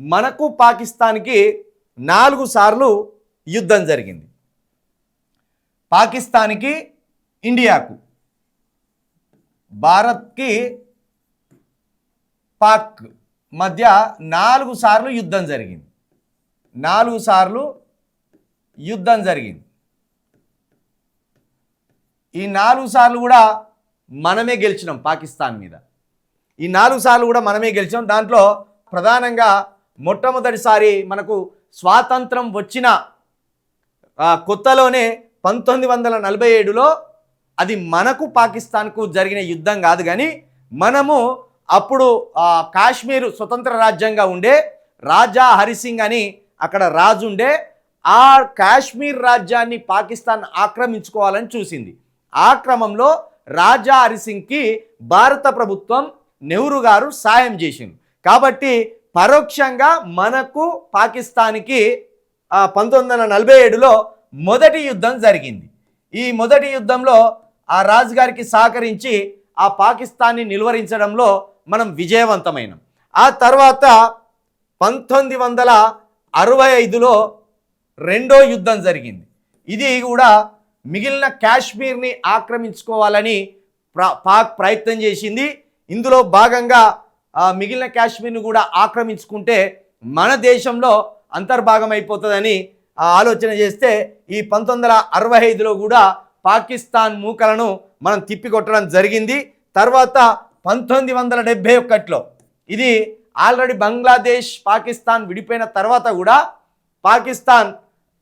మనకు పాకిస్తాన్కి నాలుగు సార్లు యుద్ధం జరిగింది. పాకిస్తాన్కి ఇండియాకు. భారత్కి పాక్ మధ్య నాలుగు సార్లు యుద్ధం జరిగింది. నాలుగు సార్లు యుద్ధం జరిగింది. ఈ నాలుగు సార్లు కూడా మనమే గెలిచినాం పాకిస్తాన్ మీద. ఈ నాలుగు సార్లు కూడా మనమే గెలిచాం. దాంట్లో ప్రధానంగా మొట్టమొదటిసారి మనకు స్వాతంత్రం వచ్చిన కొత్తలోనే పంతొమ్మిది వందల నలభై ఏడులో అది మనకు పాకిస్తాన్కు జరిగిన యుద్ధం కాదు కానీ మనము అప్పుడు కాశ్మీరు స్వతంత్ర రాజ్యంగా ఉండే రాజా హరిసింగ్ అని అక్కడ రాజు ఉండే ఆ కాశ్మీర్ రాజ్యాన్ని పాకిస్తాన్ ఆక్రమించుకోవాలని చూసింది. ఆ క్రమంలో రాజా హరిసింగ్కి భారత ప్రభుత్వం నెహ్రూ గారు సాయం చేసింది కాబట్టి పరోక్షంగా మనకు పాకిస్తాన్కి పంతొమ్మిది వందల నలభై ఏడులో మొదటి యుద్ధం జరిగింది. ఈ మొదటి యుద్ధంలో ఆ రాజుగారికి సహకరించి ఆ పాకిస్తాన్ని నిలువరించడంలో మనం విజయవంతమైనం. ఆ తర్వాత పంతొమ్మిది వందల అరవై ఐదులో రెండో యుద్ధం జరిగింది. ఇది కూడా మిగిలిన కాశ్మీర్ని ఆక్రమించుకోవాలని ప్ర- పాక్ ప్రయత్నం చేసింది. ఇందులో భాగంగా మిగిలిన కాశ్మీర్ని కూడా ఆక్రమించుకుంటే మన దేశంలో అంతర్భాగం అయిపోతుందని ఆలోచన చేస్తే ఈ పంతొమ్మిది వందల అరవై ఐదులో కూడా పాకిస్తాన్ మూకలను మనం తిప్పికొట్టడం జరిగింది. తర్వాత పంతొమ్మిది వందల డెబ్భై ఒకటిలో ఇది ఆల్రెడీ బంగ్లాదేశ్ పాకిస్తాన్ విడిపోయిన తర్వాత కూడా పాకిస్తాన్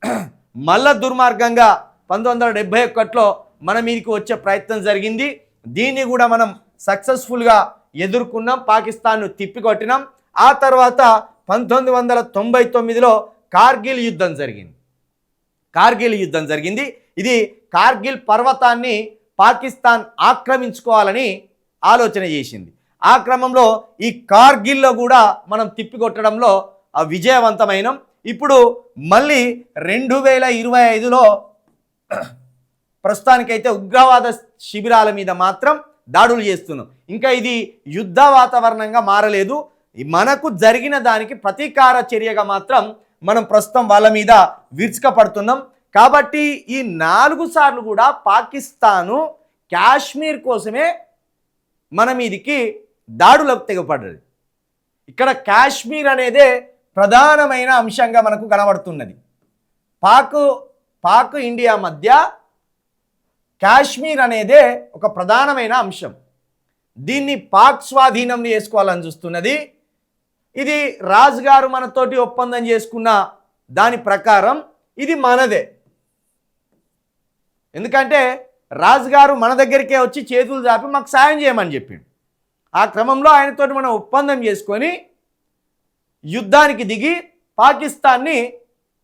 మల్ల దుర్మార్గంగా పంతొమ్మిది వందల డెబ్బై ఒకటిలో మన మీదకి వచ్చే ప్రయత్నం జరిగింది. దీన్ని కూడా మనం సక్సెస్ఫుల్గా ఎదుర్కొన్నాం పాకిస్తాన్ను తిప్పికొట్టినాం. ఆ తర్వాత పంతొమ్మిది వందల తొంభై తొమ్మిదిలో కార్గిల్ యుద్ధం జరిగింది. కార్గిల్ యుద్ధం జరిగింది. ఇది కార్గిల్ పర్వతాన్ని పాకిస్తాన్ ఆక్రమించుకోవాలని ఆలోచన చేసింది. ఆ క్రమంలో ఈ కార్గిల్లో కూడా మనం తిప్పికొట్టడంలో విజయవంతమైనం. ఇప్పుడు మళ్ళీ రెండు వేల ఇరవై ఐదులో ప్రస్తుతానికైతే ఉగ్రవాద శిబిరాల మీద మాత్రం దాడులు చేస్తున్నాం. ఇంకా ఇది యుద్ధ వాతావరణంగా మారలేదు. మనకు జరిగిన దానికి ప్రతీకార చర్యగా మాత్రం మనం ప్రస్తుతం వాళ్ళ మీద విరుచుకపడుతున్నాం. కాబట్టి ఈ నాలుగు సార్లు కూడా పాకిస్తాను కాశ్మీర్ కోసమే మన మీదికి దాడులకు తెగపడ్డది. ఇక్కడ కాశ్మీర్ అనేదే ప్రధానమైన అంశంగా మనకు కనబడుతున్నది. పాక్ పాక్ ఇండియా మధ్య కాశ్మీర్ అనేదే ఒక ప్రధానమైన అంశం. దీన్ని పాక్ స్వాధీనం చేసుకోవాలని చూస్తున్నది. ఇది రాజుగారు మనతోటి ఒప్పందం చేసుకున్న దాని ప్రకారం ఇది మనదే. ఎందుకంటే రాజుగారు మన దగ్గరికే వచ్చి చేతులు చాపి మాకు సాయం చేయమని చెప్పిండు. ఆ క్రమంలో ఆయనతోటి మనం ఒప్పందం చేసుకొని యుద్ధానికి దిగి పాకిస్తాన్ని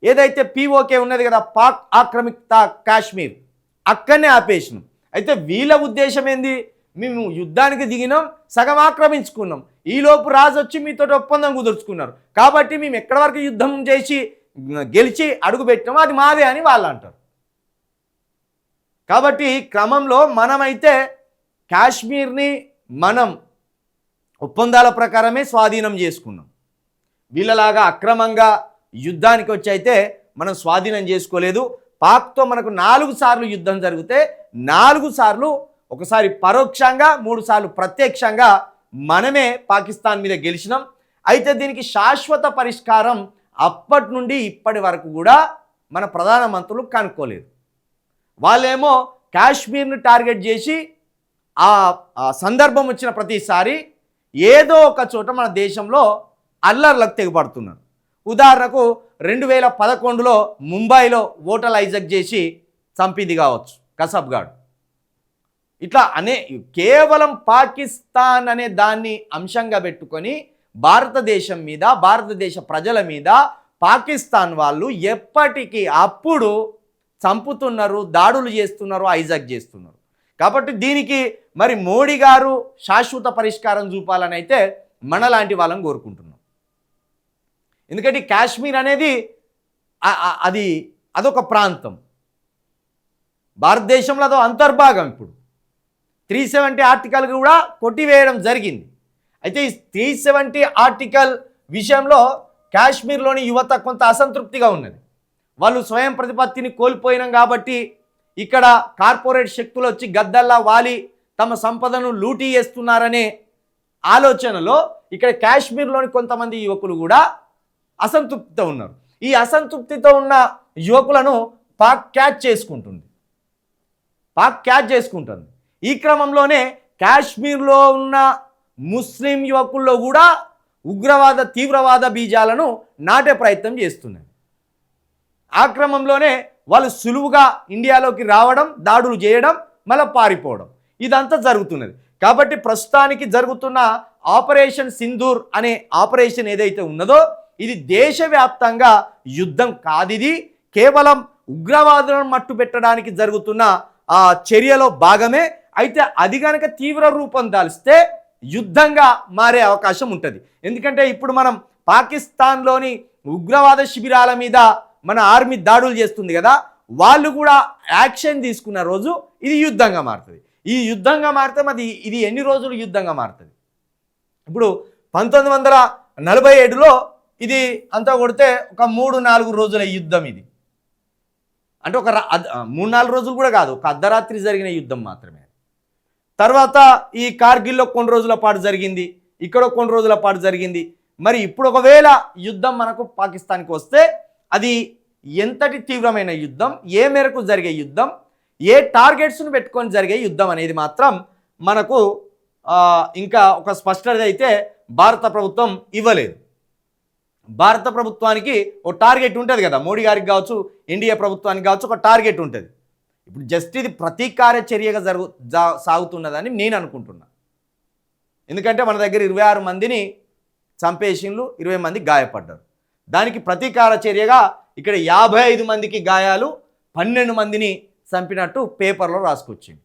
ఏదైతే పీఓకే ఉన్నది కదా పాక్ ఆక్రమిత కాశ్మీర్ అక్కడనే ఆపేసినాం. అయితే వీళ్ళ ఉద్దేశం ఏంది? మేము యుద్ధానికి దిగినాం సగం ఆక్రమించుకున్నాం. ఈలోపు రాజు వచ్చి మీతో ఒప్పందం కుదుర్చుకున్నారు. కాబట్టి మేము ఎక్కడి వరకు యుద్ధం చేసి గెలిచి అడుగుపెట్టినామో అది మాదే అని వాళ్ళు అంటారు. కాబట్టి క్రమంలో మనమైతే కాశ్మీర్ని మనం ఒప్పందాల ప్రకారమే స్వాధీనం చేసుకున్నాం. వీళ్ళలాగా అక్రమంగా యుద్ధానికి వచ్చి అయితే మనం స్వాధీనం చేసుకోలేదు. పాక్తో మనకు నాలుగు సార్లు యుద్ధం జరిగితే నాలుగు సార్లు ఒకసారి పరోక్షంగా మూడు సార్లు ప్రత్యక్షంగా మనమే పాకిస్తాన్ మీద గెలిచినాం. అయితే దీనికి శాశ్వత పరిష్కారం అప్పటి నుండి ఇప్పటి వరకు కూడా మన ప్రధానమంత్రులు కనుక్కోలేదు. వాళ్ళేమో కాశ్మీర్ను టార్గెట్ చేసి ఆ సందర్భం వచ్చిన ప్రతిసారి ఏదో ఒక చోట మన దేశంలో అల్లర్లకు తెగపడుతున్నారు ఉదాహరణకు రెండు వేల పదకొండులో ముంబైలో ఓటల్ ఐజక్ చేసి చంపింది కావచ్చు కసబ్ గాడ్. ఇట్లా అనే కేవలం పాకిస్తాన్ అనే దాన్ని అంశంగా పెట్టుకొని భారతదేశం మీద భారతదేశ ప్రజల మీద పాకిస్తాన్ వాళ్ళు ఎప్పటికీ అప్పుడు చంపుతున్నారు దాడులు చేస్తున్నారు ఐజాక్ చేస్తున్నారు. కాబట్టి దీనికి మరి మోడీ గారు శాశ్వత పరిష్కారం చూపాలని అయితే మనలాంటి వాళ్ళని కోరుకుంటున్నారు ఎందుకంటే కాశ్మీర్ అనేది అది అదొక ప్రాంతం. భారతదేశంలో అదో అంతర్భాగం ఇప్పుడు. త్రీ సెవెంటీ ఆర్టికల్ కూడా కొట్టివేయడం జరిగింది. అయితే ఈ త్రీ సెవెంటీ ఆర్టికల్ విషయంలో కాశ్మీర్లోని యువత కొంత అసంతృప్తిగా ఉన్నది. వాళ్ళు స్వయం ప్రతిపత్తిని కోల్పోయినాం కాబట్టి ఇక్కడ కార్పొరేట్ శక్తులు వచ్చి గద్దల్లా వాలి తమ సంపదను లూటీ చేస్తున్నారనే ఆలోచనలో ఇక్కడ కాశ్మీర్లోని కొంతమంది యువకులు కూడా అసంతృప్తితో ఉన్నారు. ఈ అసంతృప్తితో ఉన్న యువకులను పాక్ క్యాచ్ చేసుకుంటుంది. పాక్ క్యాచ్ చేసుకుంటుంది. ఈ క్రమంలోనే కాశ్మీర్లో ఉన్న ముస్లిం యువకుల్లో కూడా ఉగ్రవాద తీవ్రవాద బీజాలను నాటే ప్రయత్నం చేస్తున్నారు ఆ క్రమంలోనే వాళ్ళు సులువుగా ఇండియాలోకి రావడం దాడులు చేయడం మళ్ళీ పారిపోవడం. ఇదంతా జరుగుతున్నది. కాబట్టి ప్రస్తుతానికి జరుగుతున్న ఆపరేషన్ సింధూర్ అనే ఆపరేషన్ ఏదైతే ఉన్నదో ఇది దేశవ్యాప్తంగా యుద్ధం కాదిది. కేవలం ఉగ్రవాదులను మట్టు పెట్టడానికి జరుగుతున్న ఆ చర్యలో భాగమే. అయితే అది కనుక తీవ్ర రూపం దాల్స్తే యుద్ధంగా మారే అవకాశం ఉంటుంది. ఎందుకంటే ఇప్పుడు మనం పాకిస్తాన్లోని ఉగ్రవాద శిబిరాల మీద మన ఆర్మీ దాడులు చేస్తుంది కదా వాళ్ళు కూడా యాక్షన్ తీసుకున్న రోజు ఇది యుద్ధంగా మారుతుంది. ఈ యుద్ధంగా మారితే మరి ఇది ఎన్ని రోజులు యుద్ధంగా మారుతుంది? ఇప్పుడు పంతొమ్మిది వందల నలభై ఏడులో ఇది అంతా కొడితే ఒక మూడు నాలుగు రోజుల యుద్ధం ఇది. అంటే ఒక అద్- మూడు నాలుగు రోజులు కూడా కాదు ఒక అర్ధరాత్రి జరిగిన యుద్ధం మాత్రమే. తర్వాత ఈ కార్గిల్లో కొన్ని రోజుల పాటు జరిగింది ఇక్కడ కొన్ని రోజుల పాటు జరిగింది. మరి ఇప్పుడు ఒకవేళ యుద్ధం మనకు పాకిస్తాన్కి వస్తే అది ఎంతటి తీవ్రమైన యుద్ధం ఏ మేరకు జరిగే యుద్ధం ఏ టార్గెట్స్ను పెట్టుకొని జరిగే యుద్ధం అనేది మాత్రం మనకు ఇంకా ఒక స్పష్టత అయితే భారత ప్రభుత్వం ఇవ్వలేదు. భారత ప్రభుత్వానికి ఒక టార్గెట్ ఉంటుంది కదా. మోడీ గారికి కావచ్చు ఇండియా ప్రభుత్వానికి కావచ్చు ఒక టార్గెట్ ఉంటుంది. ఇప్పుడు జస్ట్ ఇది ప్రతీకార చర్యగా జరుగు సాగుతున్నదని నేను అనుకుంటున్నా. ఎందుకంటే మన దగ్గర ఇరవై ఆరు మందిని చంపేసిండ్లు ఇరవై మంది గాయపడ్డారు. దానికి ప్రతీకార చర్యగా ఇక్కడ యాభై ఐదు మందికి గాయాలు పన్నెండు మందిని చంపినట్టు పేపర్లో రాసుకొచ్చింది